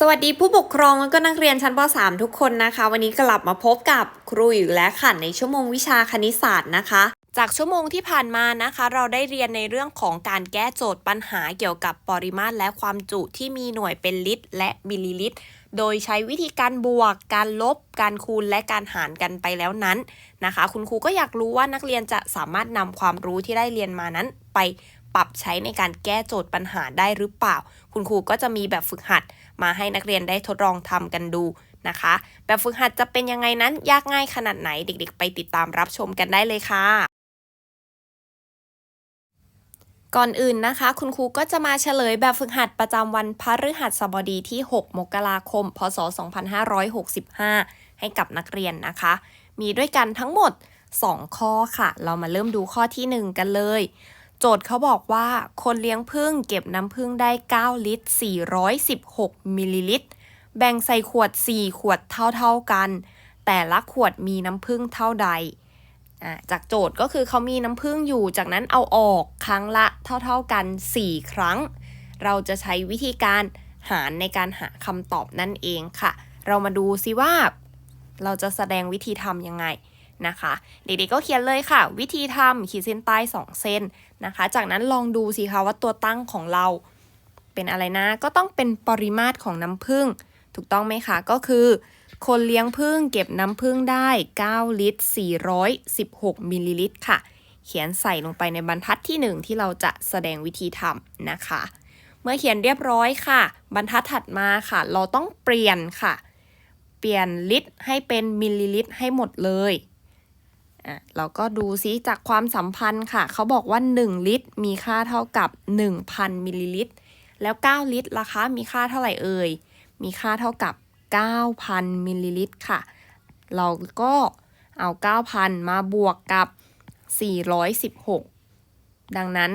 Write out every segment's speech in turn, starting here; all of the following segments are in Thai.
สวัสดีผู้ปกครองแล้วก็นักเรียนชั้นป .3 ทุกคนนะคะ วันนี้กลับมาพบกับครูอยู่และค่ะในชั่วโมงวิชาคณิตศาสตร์นะคะ จากชั่วโมงที่ผ่านมานะคะ เราได้เรียนในเรื่องของการแก้โจทย์ปัญหาเกี่ยวกับปริมาตรและความจุที่มีหน่วยเป็นลิตร และมิลลิลิตร โดยใช้วิธีการบวก การลบ การคูณและการหารกันไปแล้วนั้นนะคะ คุณครูก็อยากรู้ว่านักเรียนจะสามารถนำความรู้ที่ได้เรียนมานั้นไป ปรับใช้ในการแก้โจทย์ปัญหาได้หรือเปล่า คุณครูก็จะมีแบบฝึกหัดมาให้นักเรียนได้ทดลองทำกันดูนะคะ แบบฝึกหัดจะเป็นยังไงนั้นยากง่ายขนาดไหนเด็กๆ ไปติดตามรับชมกันได้เลยค่ะก่อนอื่นนะคะ คุณครูก็จะมาเฉลยแบบฝึกหัดประจำวันพฤหัสบดีที่ 6 มกราคม พศ 2565 ให้กับนักเรียนนะคะ มีด้วยกันทั้งหมด 2 ข้อค่ะ เรามาเริ่มดูข้อที่ 1 กันเลย โจทย์เขาบอกว่าคนเลี้ยงผึ้งเก็บน้ำผึ้งได้ 9 ลิตร 416 มิลลิลิตร แบ่งใส่ขวด 4 ขวดเท่าๆกัน แต่ละขวดมีน้ำผึ้งเท่าใดอ่าจากโจทย์ก็คือเขามีน้ำผึ้งอยู่ จากนั้นเอาออกครั้งละเท่าๆกัน 4 ครั้ง เราจะใช้วิธีการหารในการหาคำตอบนั่นเองค่ะ เรามาดูซิว่า เราจะแสดงวิธีทำยังไง นะคะ เด็กๆก็เขียนเลยค่ะ วิธีทำขีดเส้นใต้2เส้นนะคะ จากนั้นลองดูสิคะว่าตัวตั้งของเราเป็นอะไรนะ ก็ต้องเป็นปริมาตรของน้ำผึ้งถูกต้องไหมคะ ก็คือ คนเลี้ยงผึ้งเก็บน้ำผึ้งได้ 9 ลิตร 416 มิลลิลิตรค่ะ เขียนใส่ลงไปในบรรทัดที่ 1 ที่เราจะแสดงวิธีทำนะคะ เมื่อเขียนเรียบร้อยค่ะ บรรทัดถัดมาค่ะ เราต้องเปลี่ยนค่ะ เปลี่ยนลิตรให้เป็นมิลลิลิตรให้หมดเลย อะเราก็ดูซิจากความสัมพันธ์ค่ะ เขาบอกว่า 1 ลิตร มีค่าเท่ากับ 1,000 มิลลิลิตร แล้ว 9 ลิตรราคามีค่าเท่าไหร่เอ่ย มีค่าเท่ากับ 9,000 มิลลิลิตรค่ะ เราก็เอา 9,000 มาบวกกับ 416 ดังนั้น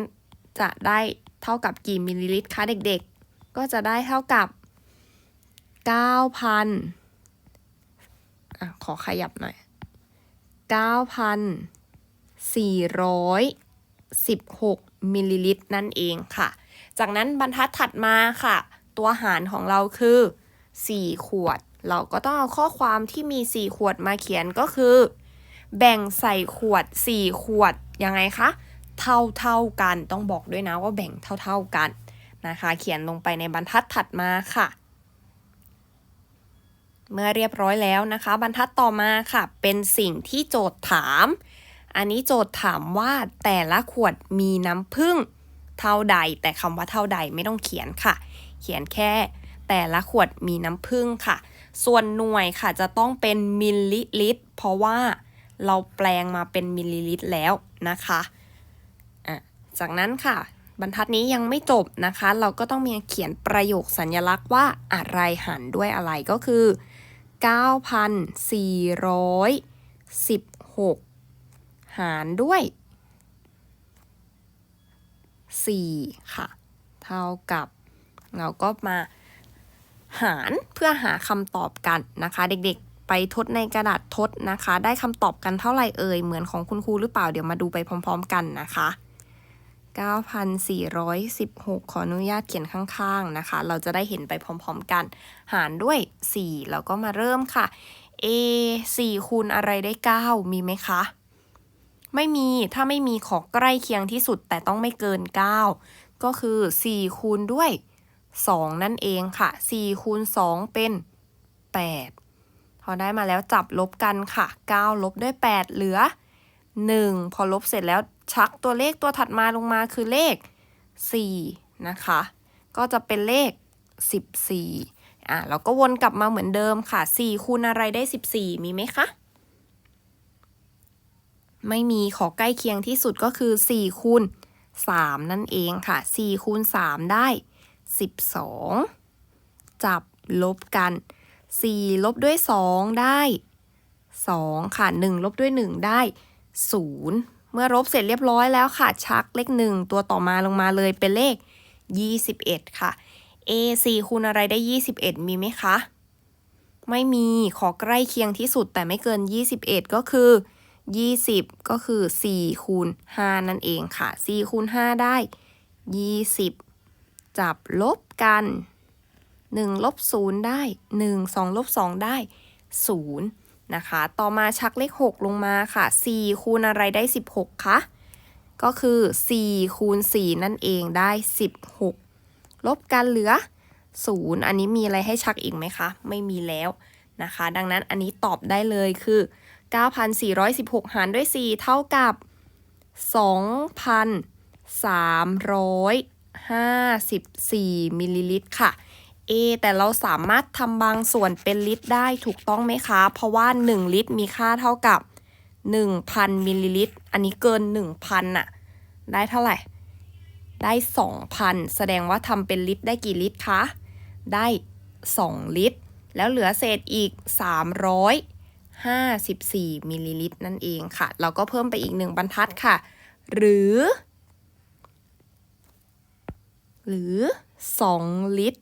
จะได้เท่ากับกี่มิลลิลิตรคะเด็กๆ ก็จะได้เท่ากับ 9,000ขอขยับหน่อย 9,416 มิลลิลิตรนั่นเองค่ะ จากนั้นบรรทัดถัดมาค่ะ ตัวหารของเราคือ 4 ขวด เราก็ต้องเอาข้อความที่มี 4 ขวดมาเขียนก็คือ แบ่งใส่ขวด 4 ขวด ยังไงคะ เท่าเท่ากัน ต้องบอกด้วยนะว่าแบ่งเท่าเท่ากันนะคะ เขียนลงไปในบรรทัดถัดมาค่ะ เมื่อเรียบร้อยแล้วนะคะ บรรทัดต่อมาค่ะ เป็นสิ่งที่โจทย์ถาม อันนี้โจทย์ถามว่าแต่ละขวดมีน้ำผึ้งเท่าใด แต่คำว่าเท่าใดไม่ต้องเขียนค่ะ เขียนแค่แต่ละขวดมีน้ำผึ้งค่ะ ส่วนหน่วยค่ะจะต้องเป็นมิลลิลิตร เพราะว่าเราแปลงมาเป็นมิลลิลิตรแล้วนะคะอะจากนั้นค่ะ บรรทัดนี้ยังไม่จบนะคะ เราก็ต้องมีเขียนประโยคสัญลักษณ์ว่าอะไรหันด้วยอะไรก็คือ 9,416 หารด้วย 4 ค่ะ เท่ากับ เราก็มาหารเพื่อหาคำตอบกันนะคะ เด็กๆ ไปทดในกระดาษทดนะคะ ได้คำตอบกันเท่าไหร่เอ่ย เหมือนของคุณครูหรือเปล่าเดี๋ยวมาดูไปพร้อม ๆ กันนะคะ 9,416 ขออนุญาตเขียนข้างๆนะคะ เราจะได้เห็นไปพร้อมๆกัน หารด้วย 4 แล้วก็มาเริ่มค่ะ A 4คูณอะไรได้ 9 มีไหมคะ ไม่มี ถ้าไม่มีขอใกล้เคียงที่สุดแต่ต้องไม่เกิน 9 ก็คือ 4 คูณด้วย 2 นั่นเองค่ะ 4 คูณ 2 เป็น 8 พอได้มาแล้วจับลบกันค่ะ 9 ลบด้วย 8 เหลือ 1 พอลบเสร็จแล้ว ชักตัวเลขตัวถัดมาลงมาคือเลข 4 นะคะ ก็จะเป็นเลข 14อะเราก็วนกลับมาเหมือนเดิมค่ะ 4 คูณอะไรได้ 14 มีไหมคะ ไม่มีขอใกล้เคียงที่สุดก็คือ 4 คูณ 3 นั่นเองค่ะ 4 คูณ 3 ได้ 12 จับลบกัน 4 ลบด้วย 2 ได้ 2 ค่ะ 1 ลบด้วย 1 ได้ 0 เมื่อลบเสร็จเรียบร้อยแล้วค่ะ ชักเลข1ตัวต่อมาลงมาเลยเป็นเลข 21 ค่ะ A 4คูณอะไรได้ 21 มีไหมคะ ไม่มีขอใกล้เคียงที่สุดแต่ไม่เกิน 21 ก็คือ 20 ก็คือ 4 คูณ 5 นั่นเองค่ะ 4 คูณ 5 ได้ 20 จับลบกัน1ลบ0ได้ 1 2ลบ2ได้ 0 นะคะ ต่อมาชักเลข 6 ลงมาค่ะ 4 คูณอะไรได้ 16 คะ ก็คือ 4 คูณ 4 นั่นเองได้ 16 ลบกันเหลือ 0 อันนี้มีอะไรให้ชักอีกไหมคะ ไม่มีแล้วนะคะ ดังนั้นอันนี้ตอบได้เลยคือ 9,416 หารด้วย 4 เท่ากับ 2,354 มิลลิลิตรค่ะ A แต่เราสามารถทำบางส่วนเป็นลิตรได้ถูกต้องไหมคะ เพราะว่า 1 ลิตรมีค่าเท่ากับ 1,000มิลลิลิตร อันนี้เกิน 1,000น่ะ ได้เท่าไหร่ ได้ 2,000 แสดงว่าทำเป็นลิตรได้กี่ลิตรคะ ได้ 2 ลิตร แล้วเหลือเศษอีก 354มิลลิลิตรนั่นเองค่ะ เราก็เพิ่มไปอีก1บรรทัดค่ะ หรือ หรือ 2 ลิตร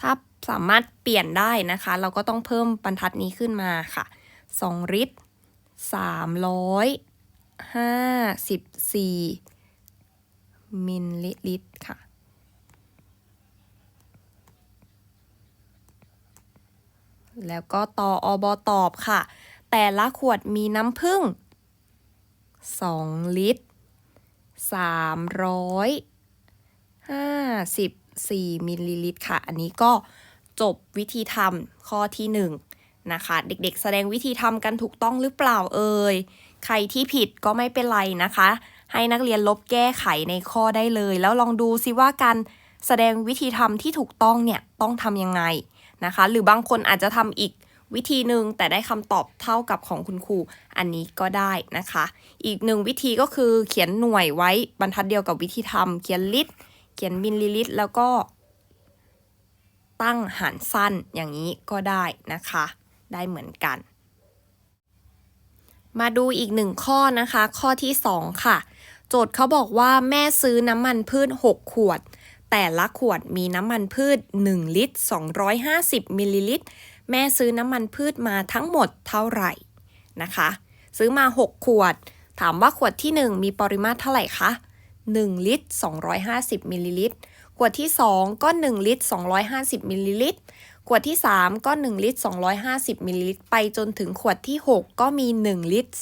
ถ้าสามารถเปลี่ยนได้นะคะ เราก็ต้องเพิ่มบรรทัดนี้ขึ้นมาค่ะ2ลิตร354 มิลลิลิตรค่ะ แล้วก็ต่ออบตอบค่ะ แต่ละขวดมีน้ำผึ้ง2 ลิตร 4 มิลลิลิตรค่ะ อันนี้ก็จบวิธีทำข้อที่ 1 นะคะ เด็กๆ แสดงวิธีทำกันถูกต้องหรือเปล่าเอ่ย ใครที่ผิดก็ไม่เป็นไรนะคะ ให้นักเรียนลบแก้ไขในข้อได้เลย แล้วลองดูซิว่าการแสดงวิธีทำที่ถูกต้องเนี่ยต้องทำยังไงนะคะ หรือบางคนอาจจะทำอีกวิธีหนึ่งแต่ได้คำตอบเท่ากับของคุณครูอันนี้ก็ได้นะคะ อีกหนึ่งวิธีก็คือเขียนหน่วยไว้บรรทัดเดียวกับวิธีทำเขียนลิตร ขียนมิลลิลิตรแล้วก็ตั้งหารสั้นอย่างนี้ก็ได้นะคะ ได้เหมือนกัน มาดูอีกหนึ่งข้อนะคะ ข้อที่ 2 ค่ะ โจทย์เขาบอกว่าแม่ซื้อน้ำมันพืช 6 ขวด แต่ละขวดมีน้ำมันพืช 1 ลิตร 250มิลลิลิตร แม่ซื้อน้ำมันพืชมาทั้งหมดเท่าไหร่นะคะ ซื้อมา 6 ขวด ถามว่าขวดที่ 1 มีปริมาตรเท่าไหร่คะ 1 ลิตร 250มิลลิลิตรขวดที่ 2 ก็ 1 ลิตร 250มิลลิลิตรขวดที่ 3 ก็ 1 ลิตร 250มิลลิลิตรไปจนถึงขวดที่ 6 ก็มี 1 ลิตร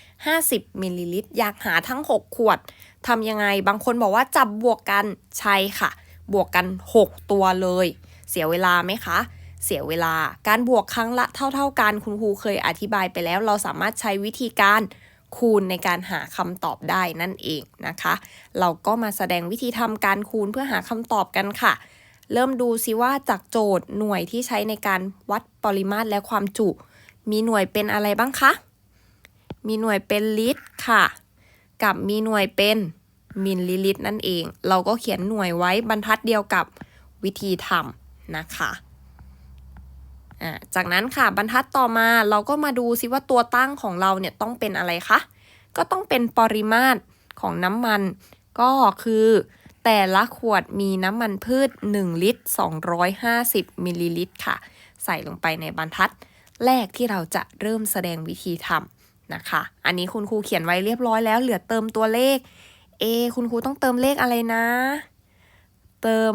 250มิลลิลิตรอยากหาทั้ง 6 ขวดทำยังไงบางคนบอกว่าจับบวกกันใช่ค่ะ บวกกัน 6 ตัวเลย เสียเวลาไหมคะเสียเวลา การบวกครั้งละเท่า ๆกัน คุณครูเคยอธิบายไปแล้ว เราสามารถใช้วิธีการ คูณในการหาคำตอบได้นั่นเองนะคะ เราก็มาแสดงวิธีทำการคูณเพื่อหาคำตอบกันค่ะ เริ่มดูซิว่าจากโจทย์หน่วยที่ใช้ในการวัดปริมาตรและความจุ มีหน่วยเป็นอะไรบ้างคะ มีหน่วยเป็นลิตรค่ะ กับมีหน่วยเป็นมิลลิลิตรนั่นเอง เราก็เขียนหน่วยไว้บรรทัดเดียวกับวิธีทำนะคะ จากนั้นค่ะบรรทัดต่อมาเราก็มาดูซิว่าตัวตั้งของเราเนี่ยต้องเป็นอะไรคะ ก็ต้องเป็นปริมาตรของน้ำมัน ก็คือแต่ละขวดมีน้ำมันพืช 1 ลิตร 250 มิลลิลิตรค่ะ ใส่ลงไปในบรรทัด แรกที่เราจะเริ่มแสดงวิธีทำนะคะ อันนี้คุณครูเขียนไว้เรียบร้อยแล้ว เหลือเติมตัวเลข A คุณครูต้องเติมเลขอะไรนะ เติม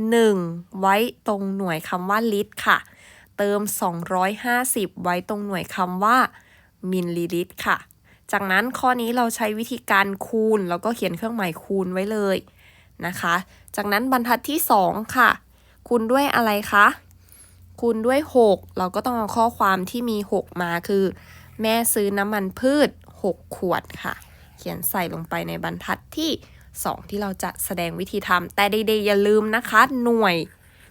1 ไว้ตรงหน่วยคำว่าลิตรค่ะ เติม 250 ไว้ตรงหน่วยคำว่ามิลลิลิตรค่ะ จากนั้นข้อนี้เราใช้วิธีการคูณ แล้วก็เขียนเครื่องหมายคูณไว้เลยนะคะ จากนั้นบรรทัดที่ 2 ค่ะ คูณด้วยอะไรคะ คูณด้วย 6 เราก็ต้องเอาข้อความที่มี 6 มาคือ แม่ซื้อน้ำมันพืช 6 ขวดค่ะ เขียนใส่ลงไปในบรรทัดที่ 2 ที่เราจะแสดงวิธีทำแต่เด็กๆอย่าลืมนะคะ หน่วย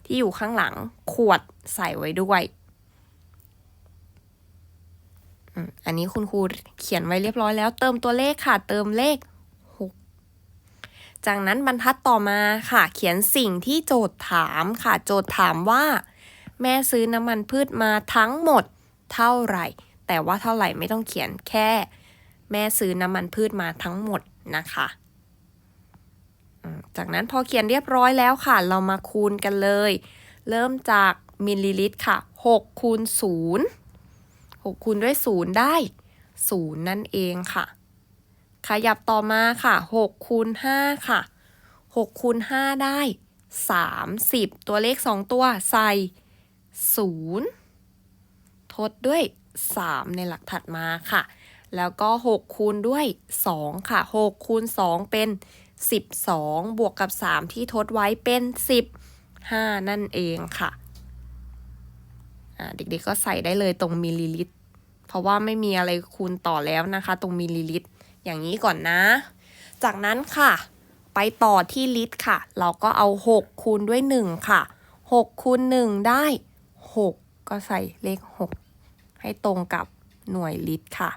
ที่อยู่ข้างหลังขวด ใส่ไว้ด้วย อันนี้คุณครูเขียนไว้เรียบร้อยแล้ว เติมตัวเลขค่ะ เติมเลข 6 จากนั้นบรรทัดต่อมาค่ะ เขียนสิ่งที่โจทย์ถามค่ะ โจทย์ถามว่า แม่ซื้อน้ำมันพืชมาทั้งหมดเท่าไหร่ แต่ว่าเท่าไหร่ไม่ต้องเขียนแค่ แม่ซื้อน้ำมันพืชมาทั้งหมดนะคะจากนั้นพอเขียนเรียบร้อยแล้วค่ะ เรามาคูณกันเลย เริ่มจาก มิลลิลิตรค่ะ6คูณ0 6คูณด้วย 0 ได้ 0 นั่นเองค่ะ ขยับต่อมาค่ะ6คูณ5ค่ะ6คูณ5ได้ 30 ตัวเลข 2 ตัวใส่ 0 ทดด้วย 3 ในหลักถัดมาค่ะ แล้วก็ 6 คูณด้วย 2 ค่ะ 6 คูณ 2 เป็น 12 บวกกับ 3 ที่ทดไว้เป็น15นั่นเองค่ะ เด็กๆก็ใส่ได้เลยตรงมิลลิลิตร เพราะว่าไม่มีอะไรคูณต่อแล้วนะคะ ตรงมิลลิลิตร อย่างนี้ก่อนนะ จากนั้นค่ะ ไปต่อที่ลิตรค่ะ เราก็เอา 6 คูณด้วย 1 ค่ะ 6 คูณ 1 ได้ 6 ก็ใส่เลข 6 ให้ตรงกับหน่วยลิตรค่ะ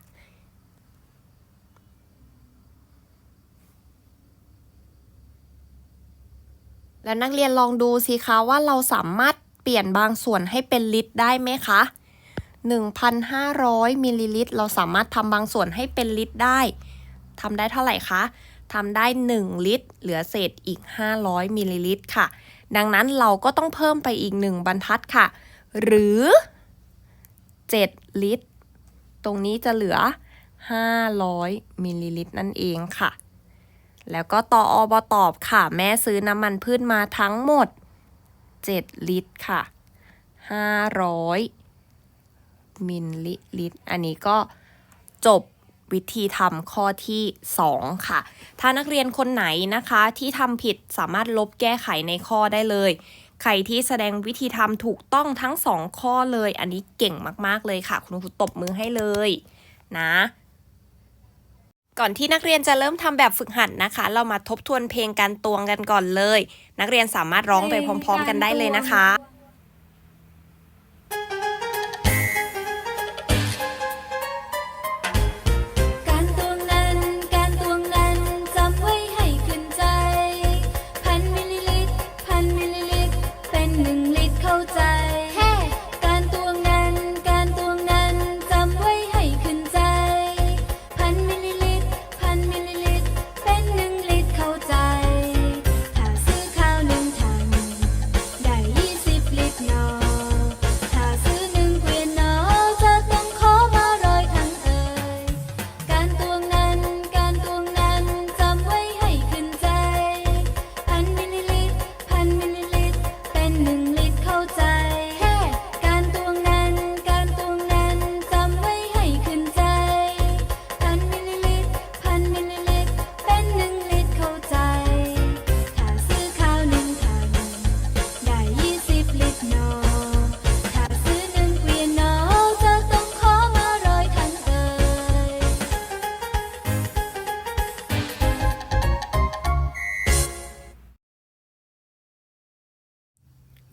แล้วนักเรียนลองดูสิคะว่าเราสามารถ เปลี่ยนบางส่วนให้เป็นลิตรได้ไหมคะ 1,500มิลลิลิตรเราสามารถทำบางส่วนให้เป็นลิตรได้ทำได้เท่าไหร่คะทำได้ 1 ลิตร เหลือเศษอีก 500มิลลิลิตรค่ะ ดังนั้นเราก็ต้องเพิ่มไปอีก 1 บรรทัดค่ะ หรือ 7 ลิตร ตรงนี้จะเหลือ 500มิลลิลิตรนั่นเองค่ะ แล้วก็ต่ออบตอบค่ะ แม่ซื้อน้ำมันพืชมาทั้งหมด 7 ลิตรค่ะ 500 มิลลิลิตร อันนี้ก็จบวิธีทำข้อที่ 2 ค่ะ ถ้านักเรียนคนไหนนะคะที่ทำผิดสามารถลบแก้ไขในข้อได้เลย ใครที่แสดงวิธีทำถูกต้องทั้ง 2 ข้อเลย อันนี้เก่งมาก ๆ เลยค่ะ คุณครูตบมือให้เลยนะ ก่อนที่นักเรียนจะเริ่มทำแบบฝึกหัดนะคะ เรามาทบทวนเพลงการตวงกันก่อนเลย นักเรียนสามารถร้องไปพร้อม ๆ กันได้เลยนะคะ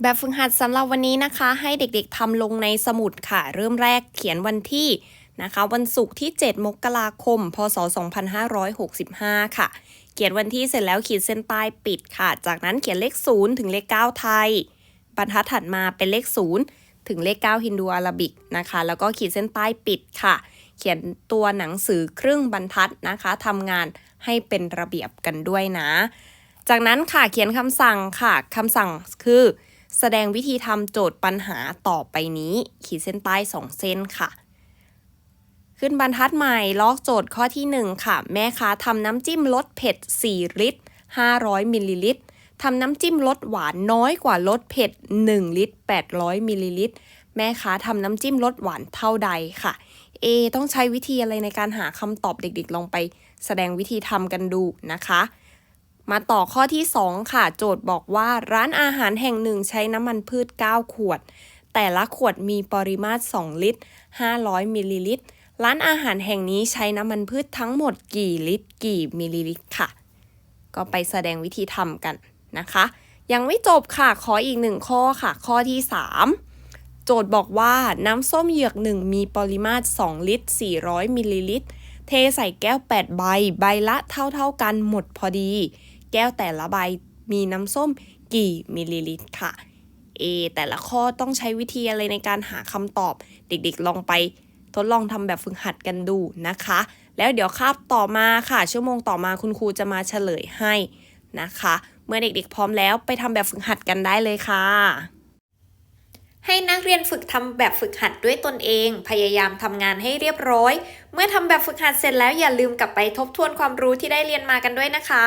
แบบฝึกหัดสำหรับวันนี้นะคะ ให้เด็กๆทำลงในสมุดค่ะ เริ่มแรกเขียนวันที่นะคะ วันศุกร์ที่ 7 มกราคม พศ 2565 ค่ะ เขียนวันที่เสร็จแล้วขีดเส้นใต้ปิดค่ะ จากนั้นเขียนเลข 0 ถึงเลข 9 ไทย บรรทัดถัดมาเป็นเลข 0 ถึงเลข 9 ฮินดูอาราบิกนะคะ แล้วก็ขีดเส้นใต้ปิดค่ะ เขียนตัวหนังสือครึ่งบรรทัดนะคะทำงานให้เป็นระเบียบกันด้วยนะ จากนั้นค่ะเขียนคำสั่งค่ะคำสั่งคือ แสดงวิธีทำโจทย์ปัญหาต่อไปนี้ ขีดเส้นใต้ 2 เส้นค่ะ ขึ้นบรรทัดใหม่ลอกโจทย์ข้อที่ 1 ค่ะ แม่ค้าทำน้ำจิ้มรสเผ็ด 4 ลิตร 500 มิลลิลิตรทำน้ำจิ้มรสหวานน้อยกว่ารสเผ็ด 1 ลิตร 800 มิลลิลิตร แม่ค้าทำน้ำจิ้มรสหวานเท่าใดค่ะเอต้องใช้วิธีอะไรในการหาคำตอบเด็กๆ ลองไปแสดงวิธีทำกันดูนะคะ มาต่อข้อที่ 2 ค่ะ โจทย์บอกว่าร้านอาหารแห่งหนึ่งใช้น้ำมันพืช 9 ขวด แต่ละขวดมีปริมาตร 2 ลิตร 500 มิลลิลิตร ร้านอาหารแห่งนี้ใช้น้ำมันพืชทั้งหมดกี่ลิตร กี่มิลลิลิตรค่ะ ก็ไปแสดงวิธีทำกันนะคะ ยังไม่จบค่ะ ขออีกหนึ่งข้อค่ะ ข้อที่ 3 โจทย์บอกว่าน้ำส้มเหยือกหนึ่งมีปริมาตร 2 ลิตร 400 มิลลิลิตร เทใส่แก้ว 8 ใบ ใบละเท่าๆกันหมดพอดี ก้วแต่ละใบมีน้ำส้มกี่มิลลิลิตรค่ะ A แต่ละข้อต้องใช้วิธีอะไรในการหาคำตอบ เด็กๆลองไปทดลองทำแบบฝึกหัดกันดูนะคะ แล้วเดี๋ยวคาบต่อมาค่ะ ชั่วโมงต่อมาคุณครูจะมาเฉลยให้นะคะ เมื่อเด็กๆพร้อมแล้วไปทำแบบฝึกหัดกันได้เลยค่ะให้นักเรียนฝึกทำแบบฝึกหัดด้วยตนเอง พยายามทำงานให้เรียบร้อย เมื่อทำแบบฝึกหัดเสร็จแล้วอย่าลืมกลับไปทบทวนความรู้ที่ได้เรียนมากันด้วยนะคะ